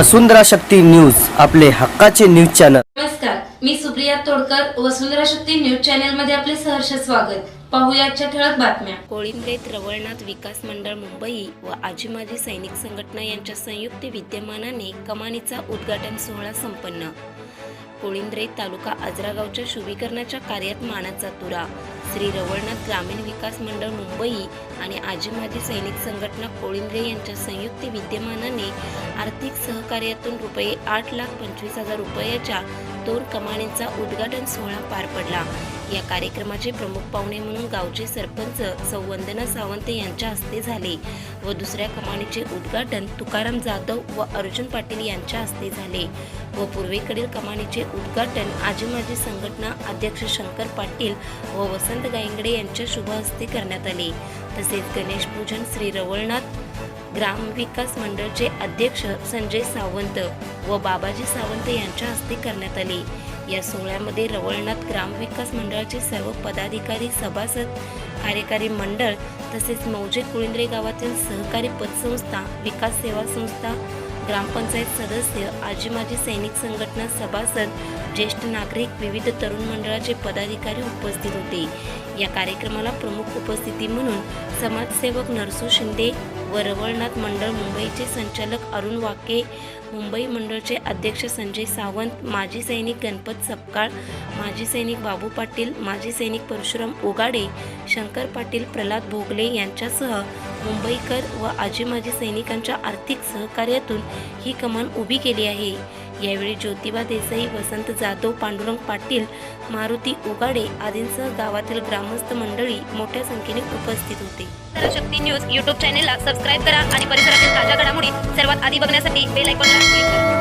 वसुंधरा Shakti news आपले हक्काचे news channel. नमस्कार मी सुप्रिया तोडकर वसुंधरा शक्ती न्यूज चॅनलमध्ये आपले सहर्ष स्वागत. पाहूया आजच्या ठळक बातम्या. कोळिंबेत रवळनाथ विकास मंडळ मुंबई व आजी माजी सैनिक संघटना यांच्या संयुक्त विद्यमानाने कमानीचा उद्घाटन सोहळा संपन्न. कोळिंद्रे तालुका आजरागावच्या शुभीकरणाच्या कार्यात मानाचा तुरा. श्री रवळनाथ ग्रामीण विकास मंडळ मुंबई आणि आजी माजी सैनिक संघटना कोळिंद्रे यांच्या संयुक्त विद्यमानाने आर्थिक सहकार्यातून रुपये आठ लाख पंचवीस हजार रुपयाच्या दोर कमानींचा उद्घाटन सोहळा पार पडला. या कार्यक्रमाचे प्रमुख पाहुणे म्हणून गावचे सरपंच सौवंदना सावंत यांच्या हस्ते झाले व दुसऱ्या कमानीचे उद्घाटन तुकाराम जाधव व अर्जुन पाटील यांच्या हस्ते झाले. व पूर्वेकडील कमानीचे उद्घाटन आजी माजी संघटना अध्यक्ष शंकर पाटील व वसंत गायंगडे यांच्या शुभ हस्ते करण्यात आले. तसेच गणेश पूजन श्री रवळनाथ ग्रामविकास मंडळचे अध्यक्ष संजय सावंत व बाबाजी सावंत यांच्या हस्ते करण्यात आले. या सोहळ्यामध्ये रवळनाथ ग्रामविकास मंडळाचे सर्व पदाधिकारी सभासद कार्यकारी मंडळ तसेच मौजे कुळिंद्रे गावातील सहकारी पतसंस्था विकास सेवा संस्था ग्रामपंचायत सदस्य आजी माजी सैनिक संघटना सभासद ज्येष्ठ नागरिक विविध तरुण मंडळाचे पदाधिकारी उपस्थित होते. या कार्यक्रमाला प्रमुख उपस्थिती म्हणून समाजसेवक नरसू शिंदे व रवळनाथ मंडळ मुंबईचे संचालक अरुण वाके मुंबई मंडळचे अध्यक्ष संजय सावंत माजी सैनिक गणपत सपकाळ माजी सैनिक बाबू पाटील माजी सैनिक परशुराम ओगाडे शंकर पाटील प्रल्हाद भोगले यांच्यासह मुंबईकर व आजी माजी सैनिकांच्या आर्थिक सहकार्यातून ही कमान उभी केली आहे. यावेळी ज्योतिबा देसाई वसंत जाधव पांडुरंग पाटील मारुती उगाडे आदींसह गावातील ग्रामस्थ मंडळी मोठ्या संख्येने उपस्थित होते. शक्ती न्यूज यूट्यूब चॅनेलला सबस्क्राईब करा आणि परिसरातील ताज्या घडामोडी सर्वात आधी बघण्यासाठी बेल आयकॉनला क्लिक करा.